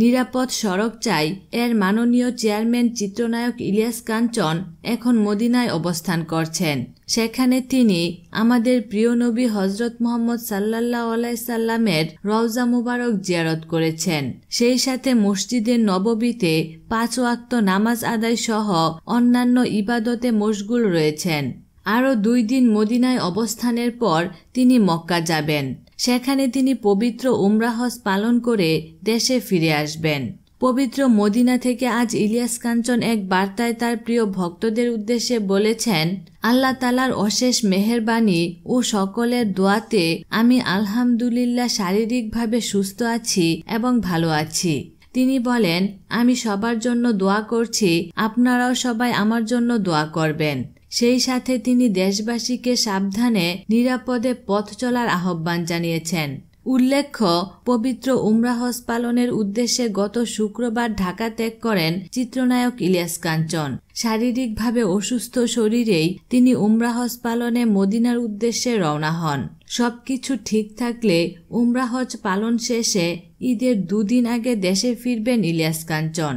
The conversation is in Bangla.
নিরাপদ সড়ক চাই, এর মাননীয় চেয়ারম্যান চিত্রনায়ক ইলিয়াস কাঞ্চন এখন মদিনায় অবস্থান করছেন। সেখানে তিনি আমাদের প্রিয় নবী হজরত মোহাম্মদ সাল্লাহ আলাইসাল্লামের রওজা মুবারক জিয়ারত করেছেন। সেই সাথে মসজিদের নববীতে পাঁচ ওয়াক্ত নামাজ আদায় সহ অন্যান্য ইবাদতে মশগুল রয়েছেন। আরও দুই দিন মদিনায় অবস্থানের পর তিনি মক্কা যাবেন। সেখানে তিনি পবিত্র উমরাহজ পালন করে দেশে ফিরে আসবেন। পবিত্র মদিনা থেকে আজ ইলিয়াস কাঞ্চন এক বার্তায় তার প্রিয় ভক্তদের উদ্দেশ্যে বলেছেন, আল্লাহ তালার অশেষ মেহরবানি ও সকলের দোয়াতে আমি আলহামদুলিল্লাহ শারীরিকভাবে সুস্থ আছি এবং ভালো আছি। তিনি বলেন, আমি সবার জন্য দোয়া করছি, আপনারাও সবাই আমার জন্য দোয়া করবেন। সেই সাথে তিনি দেশবাসীকে সাবধানে, নিরাপদে পথ চলার আহ্বান জানিয়েছেন। উল্লেখ্য, পবিত্র উমরাহজ পালনের উদ্দেশ্যে গত শুক্রবার ঢাকা ত্যাগ করেন চিত্রনায়ক ইলিয়াস কাঞ্চন। শারীরিকভাবে অসুস্থ শরীরেই তিনি উমরাহজ পালনে মদিনার উদ্দেশ্যে রওনা হন। সবকিছু ঠিক থাকলে উমরাহজ পালন শেষে ঈদের দুদিন আগে দেশে ফিরবেন ইলিয়াস কাঞ্চন।